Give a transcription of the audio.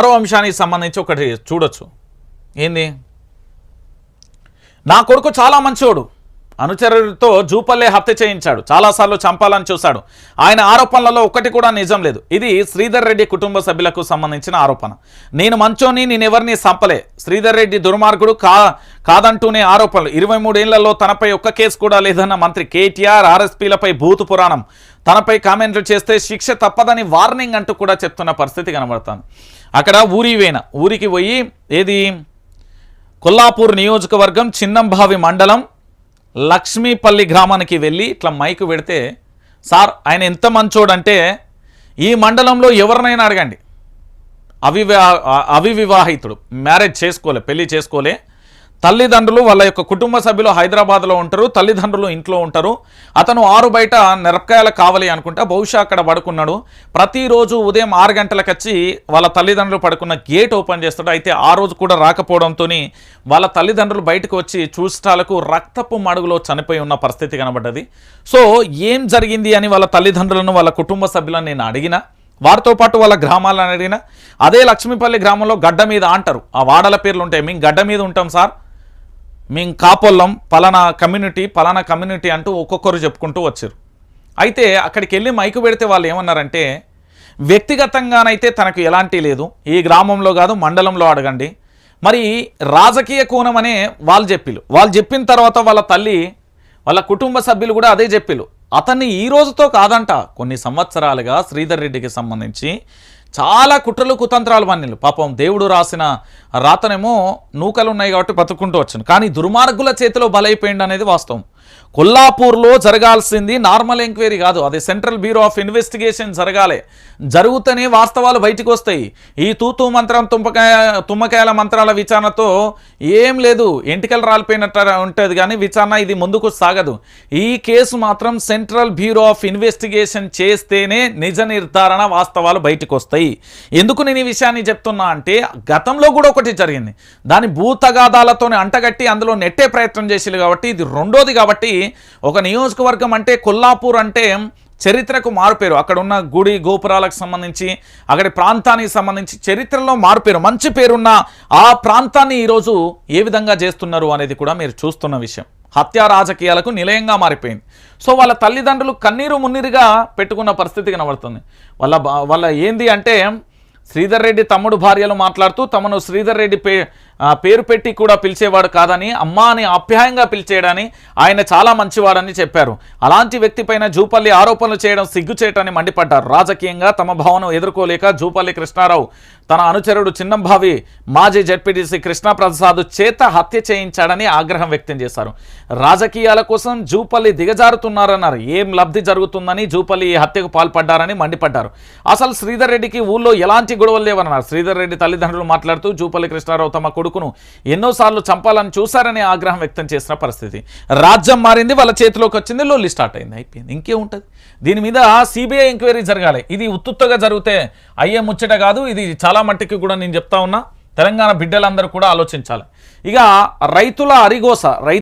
మరో అంశానికి సంబంధించి ఒకటి చూడొచ్చు. ఏంది? నా కొడుకు చాలా మంచివాడు అనుచరుడితో జూపల్లే హత్య చేయించాడు. చాలాసార్లు చంపాలని చూశాడు. ఆయన ఆరోపణలలో ఒక్కటి కూడా నిజం లేదు. ఇది శ్రీధర్ రెడ్డి కుటుంబ సభ్యులకు సంబంధించిన ఆరోపణ. నేను మంచోని నేనెవరిని సంపలే శ్రీధర్ రెడ్డి దుర్మార్గుడు కా కాదంటూనే ఆరోపణలు. ఇరవై మూడేళ్ళలో తనపై ఒక్క కేసు కూడా లేదన్న మంత్రి కేటీఆర్ ఆర్ఎస్పీలపై భూతు పురాణం. తనపై కామెంట్లు చేస్తే శిక్ష తప్పదని వార్నింగ్ అంటూ కూడా చెప్తున్న పరిస్థితి కనబడుతుంది. అక్కడ ఊరి వేణ. ఊరికి పోయి ఏది? కొల్లాపూర్ నియోజకవర్గం చిన్నంభావి మండలం లక్ష్మీపల్లి గ్రామానికి వెళ్ళి ఇట్లా మైకు పెడితే సార్ ఆయన ఎంత మంచోడంటే ఈ మండలంలో ఎవరినైనా అడగండి. అవివా అవివివాహితుడు. మ్యారేజ్ చేసుకోలే పెళ్ళి చేసుకోలే తల్లిదండ్రులు వాళ్ళ యొక్క కుటుంబ సభ్యులు హైదరాబాద్లో ఉంటారు తల్లిదండ్రులు ఇంట్లో ఉంటారు. అతను ఆరు బయట మిరపకాయలు కావాలి అనుకుంటా బహుశా అక్కడ పడుకున్నాడు. ప్రతిరోజు ఉదయం ఆరు గంటలకు వచ్చి వాళ్ళ తల్లిదండ్రులు పడుకున్న గేట్ ఓపెన్ చేస్తాడు. అయితే ఆ రోజు కూడా రాకపోవడంతో వాళ్ళ తల్లిదండ్రులు బయటకు వచ్చి చూష్టాలకు రక్తపు మడుగులో చనిపోయి ఉన్న పరిస్థితి కనబడ్డది. సో ఏం జరిగింది అని వాళ్ళ తల్లిదండ్రులను వాళ్ళ కుటుంబ సభ్యులను నేను అడిగినా వారితో పాటు వాళ్ళ గ్రామాలను అడిగిన అదే లక్ష్మీపల్లి గ్రామంలో గడ్డ మీద అంటారు. ఆ వాడల పేర్లు ఉంటాయి. మేము గడ్డ మీద ఉంటాం సార్. మేము కాపొల్లం పలానా కమ్యూనిటీ పలానా కమ్యూనిటీ అంటూ ఒక్కొక్కరు చెప్పుకుంటూ వచ్చారు. అయితే అక్కడికి వెళ్ళి మైకు పెడితే వాళ్ళు ఏమన్నారంటే వ్యక్తిగతంగానైతే తనకు ఎలాంటి లేదు ఈ గ్రామంలో కాదు మండలంలో అడగండి. మరి రాజకీయ కోణం అనే వాళ్ళు చెప్పిలు వాళ్ళు చెప్పిన తర్వాత వాళ్ళ తల్లి వాళ్ళ కుటుంబ సభ్యులు కూడా అదే చెప్పిలు అతన్ని ఈ రోజుతో కాదంట కొన్ని సంవత్సరాలుగా శ్రీధర్ రెడ్డికి సంబంధించి చాలా కుట్రలు కుతంత్రాలు పన్నీళ్ళు పాపం దేవుడు రాసిన రాతనేమో నూకలు ఉన్నాయి కాబట్టి బతుకుంటూ వచ్చాను. కానీ దుర్మార్గుల చేతిలో బలైపోయింది అనేది వాస్తవం. కొల్లాపూర్లో జరగాల్సింది నార్మల్ ఎంక్వైరీ కాదు అది సెంట్రల్ బ్యూరో ఆఫ్ ఇన్వెస్టిగేషన్ జరగాలి. జరుగుతూనే వాస్తవాలు బయటకు వస్తాయి. ఈ తూతూ మంత్రం తుంపకాయ తుమ్మకాయల మంత్రాల విచారణతో ఏం లేదు. ఎంటికలు రాలిపోయినట్టు ఉంటుంది కానీ విచారణ ఇది ముందుకు సాగదు. ఈ కేసు మాత్రం సెంట్రల్ బ్యూరో ఆఫ్ ఇన్వెస్టిగేషన్ చేస్తేనే నిజ నిర్ధారణ వాస్తవాలు బయటకు వస్తాయి. ఎందుకు నేను ఈ విషయాన్ని చెప్తున్నా అంటే గతంలో కూడా ఒకటి జరిగింది. దాని భూతగాదాలతోనే అంటగట్టి అందులో నెట్టే ప్రయత్నం చేసేది కాబట్టి ఇది రెండోది కాబట్టి ఒక నియోజకవర్గం అంటే కొల్లాపూర్ అంటే చరిత్రకు మారుపేరు. అక్కడ ఉన్న గుడి గోపురాలకు సంబంధించి అక్కడి ప్రాంతానికి సంబంధించి చరిత్రలో మారుపేరు. మంచి పేరున్న ఆ ప్రాంతాన్ని ఈరోజు ఏ విధంగా చేస్తున్నారు అనేది కూడా మీరు చూస్తున్న విషయం. హత్యా రాజకీయాలకు నిలయంగా మారిపోయింది. సో వాళ్ళ తల్లిదండ్రులు కన్నీరు మున్నీరుగా పెట్టుకున్న పరిస్థితి కనబడుతుంది. వాళ్ళ బా- వాళ్ళ ఏంది అంటే శ్రీధర్ రెడ్డి తమ్ముడు భార్యలు మాట్లాడుతూ తమను శ్రీధర్ రెడ్డి పే పేరు పెట్టి కూడా పిలిచేవాడు కాదని అమ్మ అని ఆప్యాయంగా పిలిచేయడని ఆయన చాలా మంచివాడని చెప్పారు. అలాంటి వ్యక్తిపైన జూపల్లి ఆరోపణలు చేయడం సిగ్గుచేటని మండిపడ్డారు. రాజకీయంగా తమ భావన ఎదుర్కోలేక జూపల్లి కృష్ణారావు తన అనుచరుడు చిన్నంభావి మాజీ జడ్పీటీసీ కృష్ణప్రసాద్ చేత హత్య చేయించాడని ఆగ్రహం వ్యక్తం చేశారు. రాజకీయాల కోసం జూపల్లి దిగజారుతున్నారన్నారు. ఏం లబ్ధి జరుగుతుందని జూపల్లి ఈ హత్యకు పాల్పడ్డారని మండిపడ్డారు. అసలు శ్రీధర్ రెడ్డికి ఊళ్ళో ఎలాంటి గొడవలు లేవన్నారు. శ్రీధర్ రెడ్డి తల్లిదండ్రులు మాట్లాడుతూ జూపల్లి కృష్ణారావు తమ కొడుకు కొడుకును ఎన్నోసార్లు చంపాలని చూశారని ఆగ్రహం వ్యక్తం చేసిన పరిస్థితి. రాజ్యం మారింది వాళ్ళ చేతిలోకి వచ్చింది లోలి స్టార్ట్ అయింది అయిపోయింది. ఇంకేముంటుంది దీని మీద సిబిఐ ఎంక్వైరీ జరగాలి. ఇది ఉత్తుత్తగా జరిగితే అయ్యే ముచ్చట కాదు. ఇది చాలా మట్టికి కూడా నేను చెప్తా ఉన్నా. తెలంగాణ బిడ్డలందరూ కూడా ఆలోచించాలి. ఇక రైతుల అరిగోస రైతు